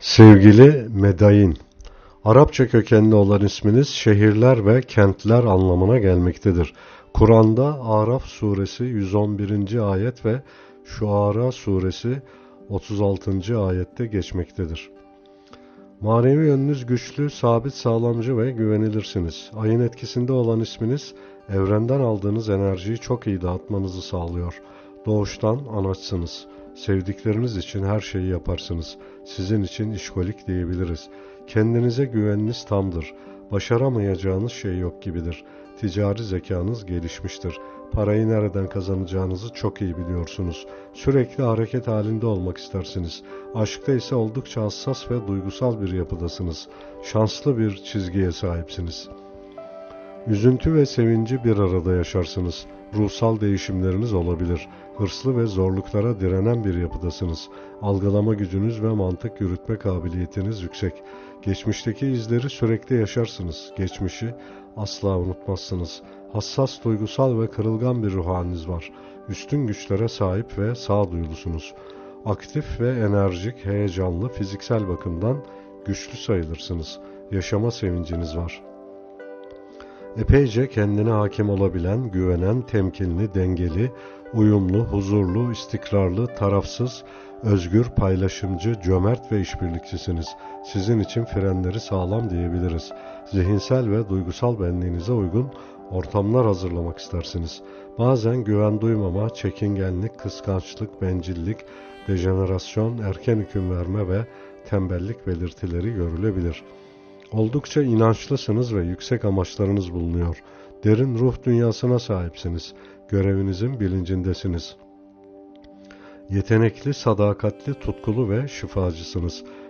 Sevgili Medayin, Arapça kökenli olan isminiz şehirler ve kentler anlamına gelmektedir. Kur'an'da Araf suresi 111. ayet ve Şuara suresi 36. ayette geçmektedir. Manevi yönünüz güçlü, sabit, sağlamcı ve güvenilirsiniz. Ayın etkisinde olan isminiz, evrenden aldığınız enerjiyi çok iyi dağıtmanızı sağlıyor. Doğuştan anaçsınız. Sevdikleriniz için her şeyi yaparsınız. Sizin için işkolik diyebiliriz. Kendinize güveniniz tamdır. Başaramayacağınız şey yok gibidir. Ticari zekanız gelişmiştir. Parayı nereden kazanacağınızı çok iyi biliyorsunuz. Sürekli hareket halinde olmak istersiniz. Aşkta ise oldukça hassas ve duygusal bir yapıdasınız. Şanslı bir çizgiye sahipsiniz. Üzüntü ve sevinci bir arada yaşarsınız. Ruhsal değişimleriniz olabilir. Hırslı ve zorluklara direnen bir yapıdasınız. Algılama gücünüz ve mantık yürütme kabiliyetiniz yüksek. Geçmişteki izleri sürekli yaşarsınız. Geçmişi asla unutmazsınız. Hassas, duygusal ve kırılgan bir ruh var. Üstün güçlere sahip ve sağduyulusunuz. Aktif ve enerjik, heyecanlı, fiziksel bakımdan güçlü sayılırsınız. Yaşama sevinciniz var. Epeyce kendine hakim olabilen, güvenen, temkinli, dengeli, uyumlu, huzurlu, istikrarlı, tarafsız, özgür, paylaşımcı, cömert ve işbirlikçisiniz. Sizin için frenleri sağlam diyebiliriz. Zihinsel ve duygusal benliğinize uygun ortamlar hazırlamak istersiniz. Bazen güven duymama, çekingenlik, kıskançlık, bencillik, dejenerasyon, erken hüküm verme ve tembellik belirtileri görülebilir. Oldukça inançlısınız ve yüksek amaçlarınız bulunuyor. Derin ruh dünyasına sahipsiniz. Görevinizin bilincindesiniz. Yetenekli, sadakatli, tutkulu ve şifacısınız.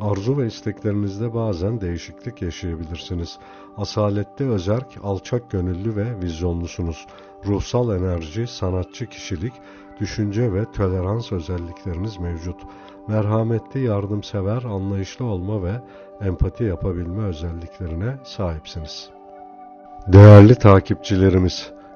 Arzu ve isteklerinizde bazen değişiklik yaşayabilirsiniz. Asalette özerk, alçak gönüllü ve vizyonlusunuz. Ruhsal enerji, sanatçı kişilik, düşünce ve tolerans özellikleriniz mevcut. Merhametli, yardımsever, anlayışlı olma ve empati yapabilme özelliklerine sahipsiniz. Değerli takipçilerimiz,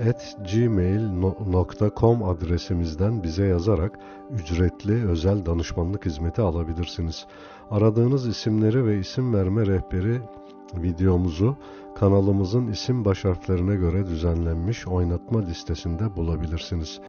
at gmail.com adresimizden bize yazarak ücretli özel danışmanlık hizmeti alabilirsiniz. Aradığınız isimleri ve isim verme rehberi videomuzu kanalımızın isim baş harflerine göre düzenlenmiş oynatma listesinde bulabilirsiniz.